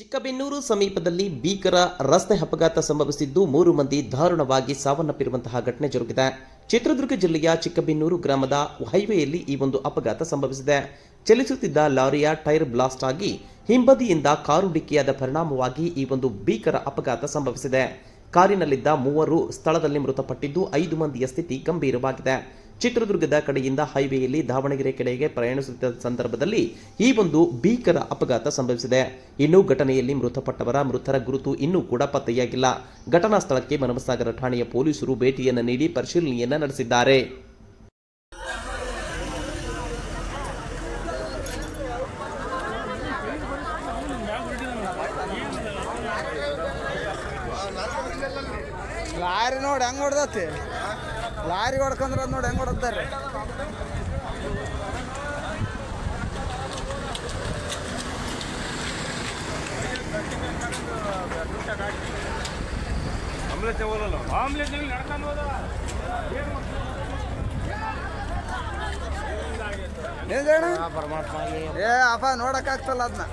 ಚಿಕ್ಕಬೆನ್ನೂರು ಸಮೀಪದಲ್ಲಿ ಭೀಕರ ರಸ್ತೆ ಅಪಘಾತ ಸಂಭವಿಸಿದ್ದು ಮೂರು ಮಂದಿ ದಾರುಣವಾಗಿ ಸಾವನ್ನಪ್ಪಿರುವಂತಹ ಘಟನೆ ಜರುಗಿದೆ. ಚಿತ್ರದುರ್ಗ ಜಿಲ್ಲೆಯ ಚಿಕ್ಕಬೆನ್ನೂರು ಗ್ರಾಮದ ಹೈವೇಯಲ್ಲಿ ಈ ಒಂದು ಅಪಘಾತ ಸಂಭವಿಸಿದೆ. ಚಲಿಸುತ್ತಿದ್ದ ಲಾರಿಯ ಟೈರ್ ಬ್ಲಾಸ್ಟ್ ಆಗಿ ಹಿಂಬದಿಯಿಂದ ಕಾರು ಡಿಕ್ಕಿಯಾದ ಪರಿಣಾಮವಾಗಿ ಈ ಒಂದು ಭೀಕರ ಅಪಘಾತ ಸಂಭವಿಸಿದೆ. ಕಾರಿನಲ್ಲಿದ್ದ ಮೂವರು ಸ್ಥಳದಲ್ಲಿ ಮೃತಪಟ್ಟಿದ್ದು ಐದು ಮಂದಿಯ ಸ್ಥಿತಿ ಗಂಭೀರವಾಗಿದೆ. ಚಿತ್ರದುರ್ಗದ ಕಡೆಯಿಂದ ಹೈವೇಯಲ್ಲಿ ದಾವಣಗೆರೆ ಕಡೆಗೆ ಪ್ರಯಾಣಿಸುತ್ತಿದ್ದ ಸಂದರ್ಭದಲ್ಲಿ ಈ ಒಂದು ಭೀಕರ ಅಪಘಾತ ಸಂಭವಿಸಿದೆ. ಇನ್ನು ಘಟನೆಯಲ್ಲಿ ಮೃತಪಟ್ಟವರ ಮೃತರ ಗುರುತು ಇನ್ನೂ ಕೂಡ ಪತ್ತೆಯಾಗಿಲ್ಲ. ಘಟನಾ ಸ್ಥಳಕ್ಕೆ ಮನಮಸಾಗರ ಠಾಣೆಯ ಪೊಲೀಸರು ಭೇಟಿಯನ್ನು ನೀಡಿ ಪರಿಶೀಲನೆಯನ್ನು ನಡೆಸಿದ್ದಾರೆ. ಲಾರಿ ನೋಡಿ ಹೆಂಗ್ ಹೊಡ್ದತಿ? ಲಾರಿ ಹೊಡ್ಕೊಂಡ್ರ ನೋಡಿ ಹೆಂಗ್ ಹೊಡ್ತಾರೆ ಆಮ್ಲೆಟ್ ಹೋಗಲ್ಲ. ಆಮ್ಲೆಟ್ ನಡ್ಕೊಂಡು ಹೋದ. ಏನ್ ಏ ಅಪ್ಪ ನೋಡಕ್ಕಾಗ್ತಲ್ಲ ಅದನ್ನ